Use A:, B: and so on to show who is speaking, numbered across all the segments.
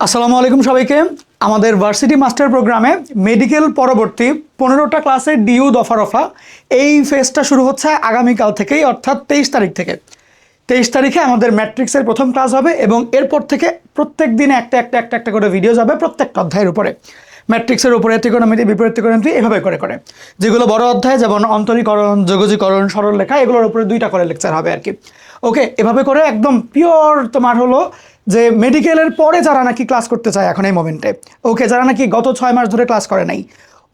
A: আসসালামু আলাইকুম সবাইকে। আমাদের ভার্সিটি মাস্টার প্রোগ্রামে মেডিকেল পরবর্তী পনেরোটা ক্লাসের ডিউ দফা। রফা এই ফেজটা শুরু হচ্ছে আগামীকাল থেকেই, অর্থাৎ তেইশ তারিখ থেকে। তেইশ তারিখে আমাদের ম্যাট্রিক্সের প্রথম ক্লাস হবে এবং এরপর থেকে প্রত্যেক দিনে একটা একটা একটা একটা করে ভিডিও যাবে প্রত্যেকটা অধ্যায়ের উপরে। ম্যাট্রিক্সের উপরে ত্রিকোণমিতি, বিপরীত ত্রিকোণমিতি এভাবে করে করে। যেগুলো বড় অধ্যায়, যেমন অন্তরীকরণ, যোগজীকরণ সরল লেখা এগুলোর উপরে দুইটা করে লেকচার হবে আর কি। ওকে এভাবে করে একদম পিওর তোমার হলো যে মেডিকেলের পরে যারা নাকি ক্লাস করতে চায় এখন এই মোমেন্টে ওকে যারা নাকি গত ছয় মাস ধরে ক্লাস করে নাই।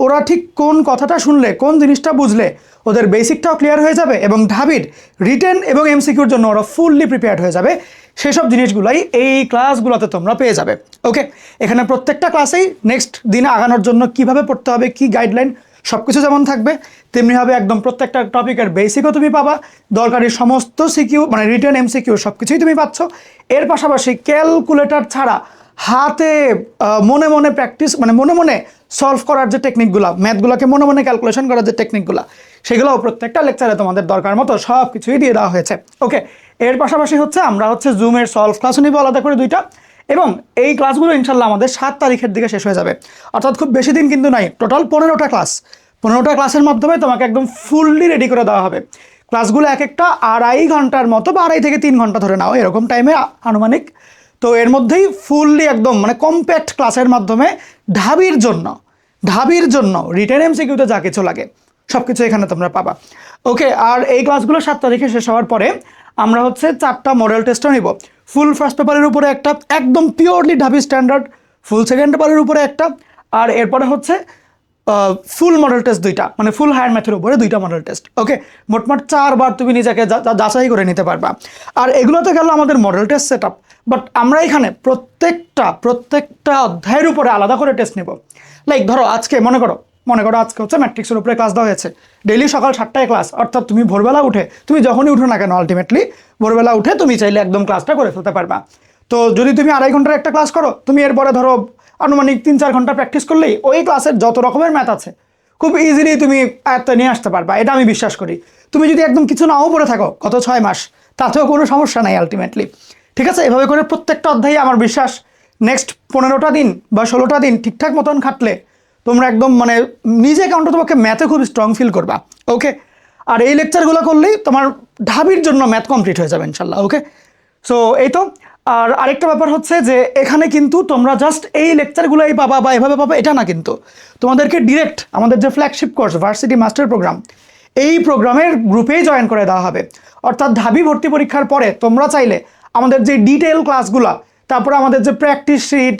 A: ওরা ঠিক কোন কথাটা শুনলে, কোন জিনিসটা বুঝলে, ওদের বেসিকটাও ক্লিয়ার হয়ে যাবে এবং ঢাবির রিটেন এবং এমসিকিউর জন্য ওরা ফুললি প্রিপেয়ার্ড হয়ে যাবে। সেসব জিনিসগুলাই এই ক্লাসগুলোতে তোমরা পেয়ে যাবে। ওকে এখানে প্রত্যেকটা ক্লাসেই নেক্সট দিনে আগানোর জন্য কীভাবে পড়তে হবে, কি গাইডলাইন সব কিছু যেমন থাকবে তেমনিভাবে একদম প্রত্যেকটা টপিকের বেসিকও তুমি পাবা। দরকারি সমস্ত সিকিউ মানে রিটার্ন এম সিকিউ সব কিছুই তুমি পাচ্ছ। এর পাশাপাশি ক্যালকুলেটর ছাড়া হাতে মনে মনে প্র্যাকটিস মানে মনে মনে সলভ করার যে টেকনিকগুলো ম্যাথগুলোকে মনে মনে ক্যালকুলেশন করার যে টেকনিকগুলো সেগুলোও প্রত্যেকটা লেকচারে তোমাদের দরকার মতো সব কিছুই দিয়ে দেওয়া হয়েছে। ওকে এর পাশাপাশি হচ্ছে আমরা হচ্ছে জুমের সলভ ক্লাসও নিব আলাদা করে দুইটা। এবং এই ক্লাসগুলো ইনশাল্লাহ আমাদের সাত তারিখের দিকে শেষ হয়ে যাবে। অর্থাৎ খুব বেশি দিন কিন্তু নাই টোটাল পনেরোটা ক্লাস পনেরোটা ক্লাসের মাধ্যমে তোমাকে একদম ফুললি রেডি করে দেওয়া হবে। ক্লাসগুলো এক একটা আড়াই ঘণ্টার মতো বা আড়াই থেকে তিন ঘণ্টা ধরে নাও, এরকম টাইমে আনুমানিক। তো এর মধ্যেই ফুললি একদম মানে কম্প্যাক্ট ক্লাসের মাধ্যমে ঢাবির জন্য ঢাবির জন্য রিটার্ন এমসিকিউতে যা কিছু লাগে সব কিছু এখানে তোমরা পাবা। ওকে আর এই ক্লাসগুলো সাত তারিখে শেষ হওয়ার পরে আমরা হচ্ছে চারটা মডেল টেস্টও নিব। ফুল ফার্স্ট পেপারের উপরে একটা একদম পিওরলি ঢাবি স্ট্যান্ডার্ড ফুল সেকেন্ড পেপারের উপরে একটা, আর এরপরে হচ্ছে ফুল মডেল টেস্ট দুইটা মানে ফুল হায়ার ম্যাথের উপরে দুইটা মডেল টেস্ট ওকে মোটমাট চারবার তুমি নিজেকে যাচাই করে নিতে পারবা। আর এগুলোতে গেল আমাদের model test set up but আমরা এখানে প্রত্যেকটা প্রত্যেকটা অধ্যায়ের উপরে আলাদা করে টেস্ট নেব। লাইক ধরো, আজকে মনে করো মনে করো আজকে হচ্ছে ম্যাট্রিক্সের উপরে ক্লাস দেওয়া হয়েছে। ডেইলি সকাল সাতটায় ক্লাস অর্থাৎ তুমি ভোরবেলা উঠে, তুমি যখনই উঠো না কেন আলটিমেটলি ভোরবেলা উঠে তুমি চাইলে একদম ক্লাসটা করে ফেলতে পারবা। তো যদি তুমি আড়াই ঘণ্টার একটা ক্লাস করো, তুমি এরপরে ধরো আনুমানিক তিন চার ঘণ্টা প্র্যাকটিস করলেই ওই ক্লাসের যত রকমের ম্যাথ আছে, খুব ইজিলি তুমি আয়ত্তে নিয়ে আসতে পারবা, এটা আমি বিশ্বাস করি। তুমি যদি একদম কিছু নাও পড়ে থাকো, গত ছয় মাস, তাতেও কোনো সমস্যা নাই আলটিমেটলি ঠিক আছে? এভাবে করে প্রত্যেকটা অধ্যায়ে আমার বিশ্বাস নেক্সট পনেরোটা দিন বা ষোলোটা দিন ঠিকঠাক মতন খাটলে তোমরা একদম মানে নিজে অন্ততপক্ষে ম্যাথে খুব স্ট্রং ফিল করবা ওকে আর এই লেকচারগুলো করলেই তোমার ঢাবির জন্য ম্যাথ কমপ্লিট হয়ে যাবে ইনশাল্লাহ ওকে সো এই তো, আর আরেকটা ব্যাপার হচ্ছে যে এখানে কিন্তু তোমরা জাস্ট এই লেকচারগুলোই পাবা বা এভাবে পাবা, এটা না কিন্তু। তোমাদেরকে ডিরেক্ট আমাদের যে flagship course varsity master program এই প্রোগ্রামের গ্রুপেই জয়েন করে দেওয়া হবে। অর্থাৎ ঢাবি ভর্তি পরীক্ষার পরে তোমরা চাইলে আমাদের যে ডিটেল ক্লাসগুলা তারপরে আমাদের যে প্র্যাকটিস শিট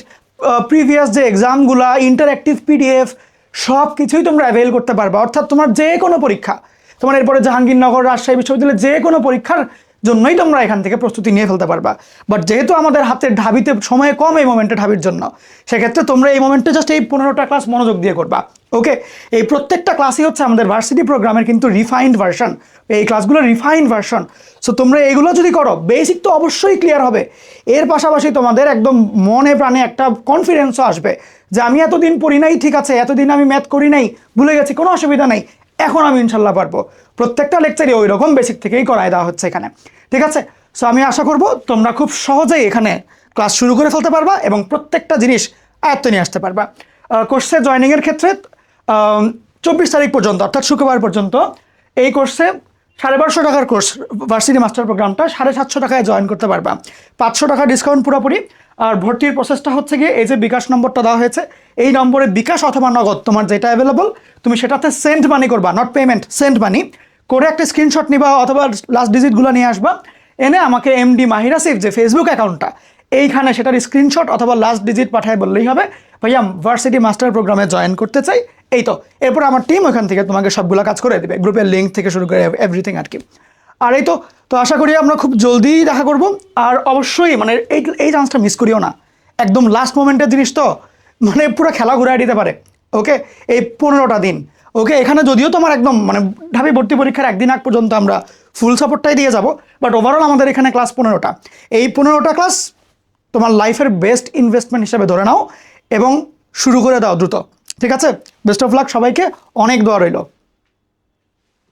A: প্রিভিয়াস যে এক্সামগুলা ইন্টারঅ্যাক্টিভ পিডিএফ সব কিছুই তোমরা অ্যাভেল করতে পারবে। অর্থাৎ তোমার যে কোনো পরীক্ষা, তোমার এরপরে জাহাঙ্গীরনগর, রাজশাহী বিশ্ববিদ্যালয়ের যে কোনো পরীক্ষার জন্যই তোমরা এখান থেকে প্রস্তুতি নিয়ে ফেলতে পারবা। বাট যেহেতু আমাদের হাতে ঢাবিতে সময় কম এই মোমেন্টে ঢাবির জন্য, সেক্ষেত্রে তোমরা এই মোমেন্টে জাস্ট এই পনেরোটা ক্লাস মনোযোগ দিয়ে করবা। ওকে এই প্রত্যেকটা ক্লাসই হচ্ছে আমাদের ভার্সিটি প্রোগ্রামের কিন্তু রিফাইন্ড ভার্সন এই ক্লাসগুলো রিফাইন্ড ভার্সন সো তোমরা এইগুলো যদি করো বেসিক তো অবশ্যই ক্লিয়ার হবে। এর পাশাপাশি তোমাদের একদম মনে প্রাণে একটা কনফিডেন্সও আসবে যে আমি এতদিন পড়ি নাই, ঠিক আছে, এতদিন আমি ম্যাথ করি নাই, ভুলে গেছি, কোনো অসুবিধা নেই। এখন আমি ইনশাল্লাহ পারব। প্রত্যেকটা লেকচারই ওই রকম বেসিক থেকেই করায় দেওয়া হচ্ছে এখানে। ঠিক আছে? সো আমি আশা করব তোমরা খুব সহজেই এখানে ক্লাস শুরু করে ফেলতে পারবা এবং প্রত্যেকটা জিনিস আয়ত্তে নিয়ে আসতে পারবা। কোর্সে জয়নিংয়ের ক্ষেত্রে চব্বিশ তারিখ পর্যন্ত, অর্থাৎ শুক্রবার পর্যন্ত, এই কোর্সে সাড়ে বারোশো টাকার কোর্স ভার্সিটি মাস্টার প্রোগ্রামটা সাড়ে সাতশো টাকায় জয়েন করতে পারবা। পাঁচশো টাকা ডিসকাউন্ট পুরোপুরি আর ভর্তির প্রসেসটা হচ্ছে গিয়ে এই যে বিকাশ নম্বরটা দেওয়া হয়েছে, এই নম্বরে বিকাশ অথবা নগদ তোমার যেটা অ্যাভেলেবল তুমি সেটাতে সেন্ড মানি করবা নট পেমেন্ট সেন্ড মানি করে একটা স্ক্রিনশট নিবা অথবা লাস্ট ডিজিটগুলো নিয়ে আসবা। এনে আমাকে এমডি মাহিরাসিফ যে ফেসবুক অ্যাকাউন্টটা এইখানে সেটার স্ক্রিনশট অথবা লাস্ট ডিজিট পাঠায় বললেই হবে, ভাইয়া ভার্সিটি মাস্টার প্রোগ্রামে জয়েন করতে চাই। এই তো, এরপর আমার টিম ওখান থেকে তোমাকে সবগুলো কাজ করে দেবে গ্রুপের লিঙ্ক থেকে শুরু করে এভরিথিং আর কি। আর এই তো তো আশা করি আমরা খুব জলদি দেখা করব। আর অবশ্যই মানে এই এই চান্সটা মিস করিও না। একদম লাস্ট মোমেন্টের জিনিস তো মানে পুরো খেলা ঘুরাই দিতে পারে। ওকে এই পনেরোটা দিন। ওকে এখানে যদিও তোমার একদম মানে ঢাবি ভর্তি পরীক্ষার একদিন আগ পর্যন্ত আমরা ফুল সাপোর্টটাই দিয়ে যাব বাট ওভারঅল আমাদের এখানে ক্লাস পনেরোটা। এই পনেরোটা ক্লাস তোমার লাইফের বেস্ট ইনভেস্টমেন্ট হিসেবে ধরে নাও এবং শুরু করে দাও দ্রুত। ঠিক আছে? বেস্ট অফ লাক সবাইকে। অনেক দোয়া রইল।